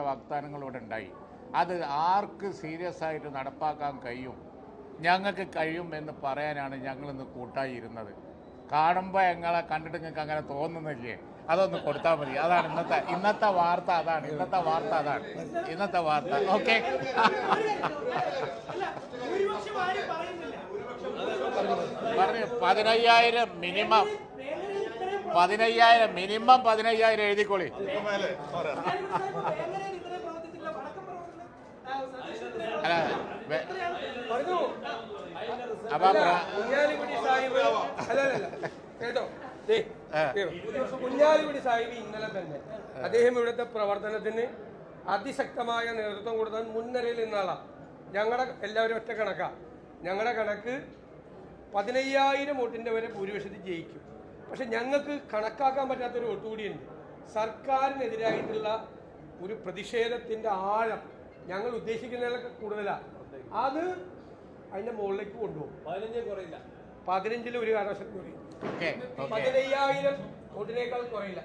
വാഗ്ദാനങ്ങൾ ഇവിടെ ഉണ്ടായി. അത് ആർക്ക് സീരിയസ് ആയിട്ട് നടപ്പാക്കാൻ കഴിയും? ഞങ്ങൾക്ക് കഴിയും എന്ന് പറയാനാണ് ഞങ്ങളിന്ന് കൂട്ടായി ഇരുന്നത് കാണുമ്പോൾ ഞങ്ങളെ കണ്ടിട്ട് നിങ്ങൾക്ക് അങ്ങനെ തോന്നുന്നില്ലേ? അതൊന്ന് കൊടുത്താൽ മതി. അതാണ് ഇന്നത്തെ ഇന്നത്തെ വാർത്ത അതാണ് ഇന്നത്തെ വാർത്ത അതാണ്. ഇന്നത്തെ വാർത്ത. ഓക്കെ പറഞ്ഞു പതിനയ്യായിരം മിനിമം. പതിനയ്യായിരം മിനിമം പതിനയ്യായിരം എഴുതിക്കോളി അല്ല അപ്പൊ കേട്ടോ. സാഹിബ് ഇന്നലെ തന്നെ അദ്ദേഹം ഇവിടുത്തെ പ്രവർത്തനത്തിന് അതിശക്തമായ നേതൃത്വം കൊടുത്താൽ മുൻനിരയിൽ നിന്നാളാണ് ഞങ്ങളുടെ എല്ലാവരും ഒറ്റ കണക്കാ ഞങ്ങളുടെ കണക്ക് പതിനയ്യായിരം വോട്ടിന്റെ വരെ ഭൂരിപക്ഷത്തിൽ ജയിക്കും പക്ഷെ ഞങ്ങൾക്ക് കണക്കാക്കാൻ പറ്റാത്തൊരു വോട്ട് കൂടിയുണ്ട് സർക്കാരിനെതിരായിട്ടുള്ള ഒരു പ്രതിഷേധത്തിന്റെ ആഴം ഞങ്ങൾ ഉദ്ദേശിക്കുന്നതിലൊക്കെ കൂടുതലാണ് അത് അതിന്റെ മുകളിലേക്ക് കൊണ്ടുപോകും. പതിനഞ്ചിൽ ഒരു കാരണവശാലും കുറയും. പതിനയ്യായിരം വോട്ടിനേക്കാൾ കുറയില്ല.